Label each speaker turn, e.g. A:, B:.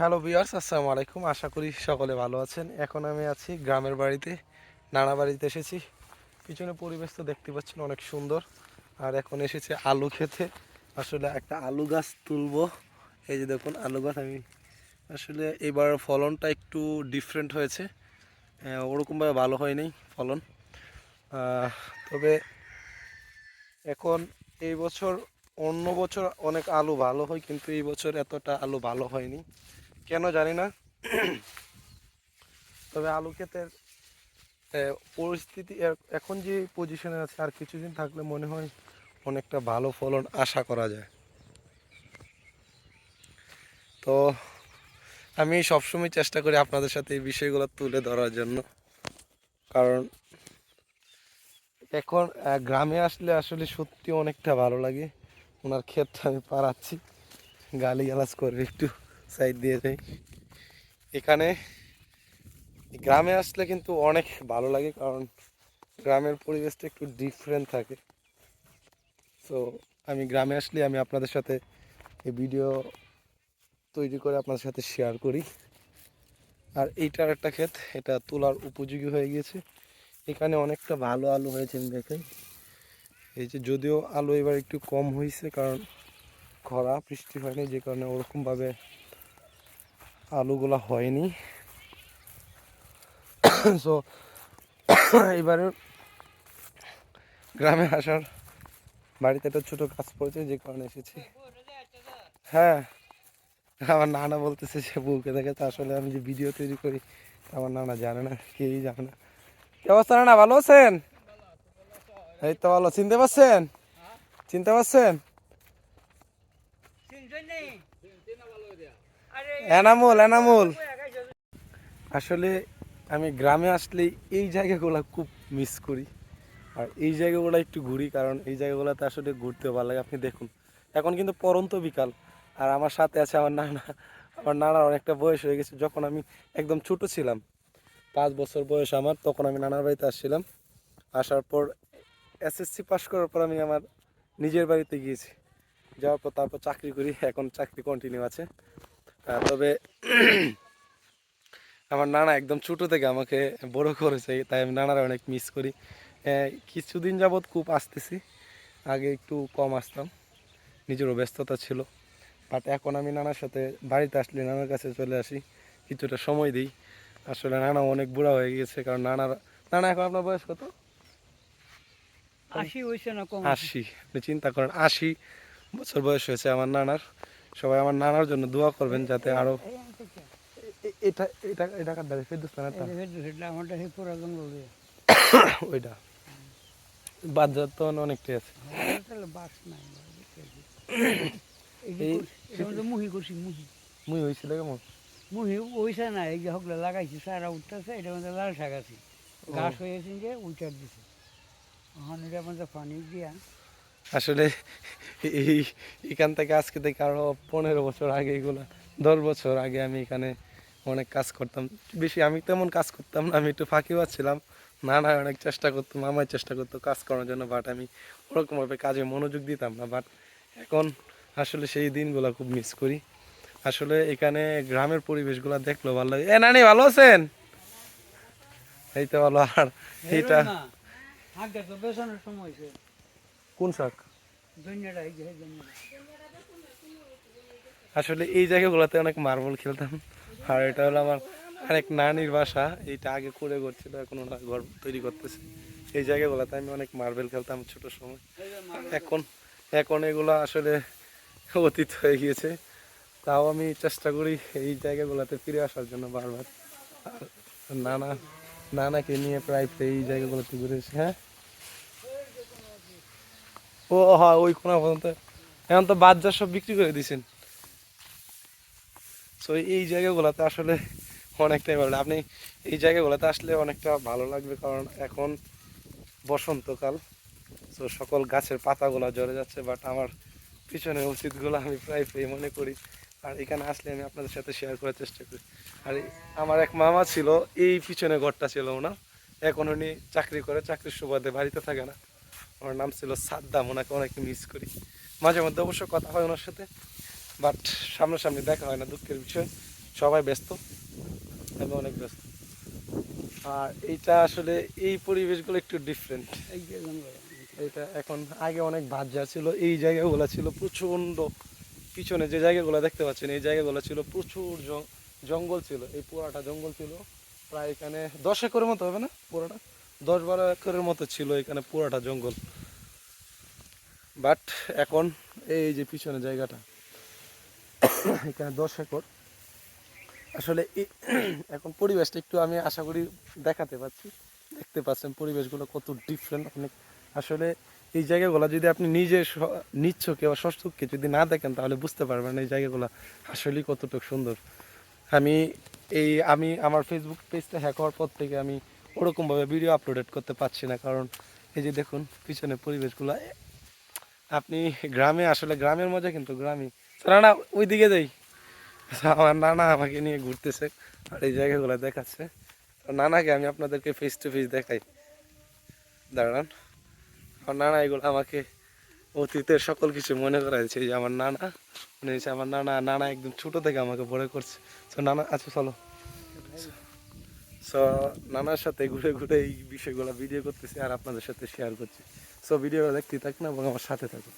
A: Hello বিয়ার্স আসসালামু আলাইকুম। আশা করি সকলে ভালো আছেন। এখন আমি আছি গ্রামের বাড়িতে, নানা বাড়িতে এসেছি। পিছনে পরিবেশ তো দেখতে পাচ্ছেন অনেক সুন্দর। আর এখন এসেছে আলু খেতে। আসলে একটা আলু গাছ তুলবো। এই যে দেখুন, আলু গাছ, আমি আসলে এবার ফলনটা একটু ডিফারেন্ট হয়েছে। ওরকমভাবে ভালো হয়নি ফলন। তবে এখন এই বছর অন্য বছর অনেক আলু ভালো হয়, কিন্তু এই বছর এতটা আলু ভালো হয়নি। কেন জানি না। তবে আলু ক্ষেতের পরিস্থিতি এখন যে পজিশনে আছে, আর কিছুদিন থাকলে মনে হয় অনেকটা ভালো ফলন আশা করা যায়। তো আমি সবসময় চেষ্টা করি আপনাদের সাথে এই বিষয়গুলো তুলে ধরার জন্য। কারণ এখন গ্রামে আসলে আসলে সত্যি অনেকটা ভালো লাগে। ওনার ক্ষেতটা আমি পারাচ্ছি গালি গালাজ করবে একটু। সাইড দিয়ে যাই। এখানে গ্রামে আসলে কিন্তু অনেক ভালো লাগে, কারণ গ্রামের পরিবেশটা একটু ডিফারেন্ট থাকে। তো আমি গ্রামে আসলে আমি আপনাদের সাথে এই ভিডিও তৈরি করে আপনাদের সাথে শেয়ার করি। আর এইটার একটা ক্ষেত, এটা তোলার উপযোগী হয়ে গিয়েছে। এখানে অনেকটা ভালো আলু হয়েছে, আমি দেখাই। এই যে যদিও আলু এবার একটু কম হয়েছে কারণ খরা, বৃষ্টি হয়নি, যে কারণে ওরকমভাবে আলুগুলা হয়নি। সো এবারে গ্রামে আসার বাড়িতে একটা ছোটো কাজ পড়েছে, যে কারণে এসেছি। হ্যাঁ আমার নানা বলতেছে সে বউকে দেখে, তো আসলে আমি যে ভিডিও তৈরি করি আমার নানা জানে না কেউই জানে না। কি অবস্থা নানা, ভালো আছেন? এই তো ভালো, চিনতে পারছেন? চিনতে পারছেন? এনামুল এনামুল। আসলে আমি গ্রামে আসলে এই জায়গাগুলো খুব মিস করি। আর এই জায়গাগুলো একটু ঘুরি, কারণ এই জায়গাগুলোতে আসলে ঘুরতে ভালো লাগে। আপনি দেখুন, এখন কিন্তু পরন্ত বিকাল। আর আমার সাথে আছে আমার নানা। আমার নানার অনেকটা বয়স হয়ে গেছে। যখন আমি একদম ছোট ছিলাম, পাঁচ বছর বয়স আমার, তখন আমি নানার বাড়িতে আসছিলাম। আসার পর এসএসসি পাস করার পর আমি আমার নিজের বাড়িতে গিয়েছি। যাওয়ার পর তারপর চাকরি করি। এখন চাকরি কন্টিনিউ আছে। তবে আমার নানা একদম ছোট থেকে আমাকে বড় করেছে তাই আমি নানারা অনেক মিস করি। কিছুদিন যাবৎ খুব আসতেছি আগে একটু কম আসতাম নিজেরও ব্যস্ততা ছিল। বাট এখন আমি নানার সাথে বাড়িতে আসলে নানার কাছে চলে আসি কিছুটা সময় দিই। আসলে নানা অনেক বুড়া হয়ে গিয়েছে কারণ নানার নানা এখন আপনার বয়স কত?
B: আশি হয়েছে না
A: আশি আপনি চিন্তা করেন আশি বছর বয়স হয়েছে আমার নানার। সবাই আমার নানার জন্য দোয়া করবেন যাতে আরও এটা এটা এটা কার দাঁড়িয়ে ফেরদুস্তানেরটা
B: আমারটা সেই পুরা জঙ্গল দিয়ে
A: ওইটা। তো অনেকটাই আছে।
B: বাস নাই এটা মুহি করছি মুহি।
A: মুই হয়েছিল কেমন?
B: মুহি ওইসা না এই যে হকলে লাগাইছি সারা উঠতেছে মধ্যে লাল শাক আছে। হয়েছে যে উইটার দিছে। এখন এটার মধ্যে পানি দিয়া
A: আসলে এই এখান থেকে আজকে থেকে আরও পনেরো বছর আগে এগুলো দশ বছর আগে আমি এখানে অনেক কাজ করতাম। বেশি আমি তেমন কাজ করতাম না আমি একটু ফাঁকি পাচ্ছিলাম নানা অনেক চেষ্টা করতো মামাই চেষ্টা করতো কাজ করার জন্য বাট আমি ওরকমভাবে কাজে মনোযোগ দিতাম না। বাট এখন আসলে সেই দিনগুলো খুব মিস করি। আসলে এখানে গ্রামের পরিবেশগুলো দেখল ভালো লাগে। এ নানি ভালো আছেন? এই তো ভালো। আর এইটা কোন শাক? আসলে এই জায়গাগুলোতে অনেক মার্বল খেলতাম। আর এটা হলো আমার অনেক নানির বাসা। এইটা আগে করে করছিল, এখন ওরা ঘর তৈরি করতেছে। এই জায়গাগুলোতে আমি অনেক মার্বেল খেলতাম ছোট সময়। এখন এখন এগুলো আসলে অতীত হয়ে গিয়েছে। তাও আমি চেষ্টা করি এই জায়গাগুলোতে ফিরে আসার জন্য বারবার। নানা, নানাকে নিয়ে প্রায় এই জায়গাগুলোতে ঘুরেছি হ্যাঁ? ও হ্যাঁ ওই কোনা পর্যন্ত। এখন তো বাজার সব বিক্রি করে দিয়েছেন সো এই জায়গাগুলোতে আসলে অনেকটাই ভালো আপনি এই জায়গাগুলোতে আসলে অনেকটা ভালো লাগবে কারণ এখন বসন্তকাল। তো সকল গাছের পাতাগুলো ঝরে যাচ্ছে বাট আমার পিছনে উচিতগুলো আমি প্রায় প্রায় মনে করি। আর এখানে আসলে আমি আপনাদের সাথে শেয়ার করার চেষ্টা করি। আর আমার এক মামা ছিল, এই পিছনে ঘরটা ছিল ওনার। এখন উনি চাকরি করে, চাকরির সুবাদে বাড়িতে থাকে না। ওনার নাম ছিল সাদ্দাম, ওনাকে অনেক মিস করি। মাঝে মধ্যে অবশ্য কথা হয় ওনার সাথে বাট সামনাসামনি দেখা হয় না, দুঃখের বিষয়। সবাই ব্যস্ত, আমি অনেক ব্যস্ত। আর এইটা আসলে এই পরিবেশগুলো একটু ডিফারেন্ট এটা এখন আগে অনেক বাজার ছিল, এই জায়গাগুলো ছিল প্রচণ্ড। পিছনে যে জায়গাগুলো দেখতে পাচ্ছেন, এই জায়গাগুলো ছিল প্রচুর জঙ্গল ছিল। এই পুরাটা জঙ্গল ছিল, প্রায় এখানে দশ একরের মতো হবে না পুরাটা? দশ বারো একরের মতো ছিল এখানে পুরাটা জঙ্গল। বাট এখন এই যে পিছনে জায়গাটা, এখানে দশ একর। আসলে এখন পরিবেশটা একটু আমি আশা করি দেখাতে পাচ্ছি। দেখতে পাচ্ছেন পরিবেশগুলো কত ডিফারেন্ট অনেক আসলে এই জায়গাগুলো যদি আপনি নিজে নিচ্ছকে বা সচক্ষে যদি না দেখেন, তাহলে বুঝতে পারবেন এই জায়গাগুলো আসলেই কতটুকু সুন্দর। আমি এই, আমি আমার ফেসবুক পেজটা হ্যাক হওয়ার পর থেকে আমি ওরকমভাবে ভিডিও আপলোডেড করতে পারছি না, কারণ এই যে দেখুন, পিছনে পরিবেশগুলো আপনি গ্রামে, আসলে গ্রামের মজা কিন্তু গ্রামে না ওই দিকে যাই। আমার নানা আমাকে নিয়ে ঘুরতেছে আর এই জায়গাগুলো দেখাচ্ছে। নানাকে আমি আপনাদেরকে ফেস টু ফেস দেখাই। দাঁড়ান। আমার নানা এগুলো আমাকে অতীতের সকল কিছু মনে করাইছে। যে আমার নানা, মনে হয়েছে আমার নানা নানা একদম ছোটো থেকে আমাকে বড় করছে। তো নানা আচ্ছা চলো। সো নানার সাথে ঘুরে ঘুরে এই বিষয়গুলো ভিডিও করতেছি আর আপনাদের সাথে শেয়ার করছি। সো ভিডিওটা দেখতে থাকুন এবং আমার সাথে থাকুন।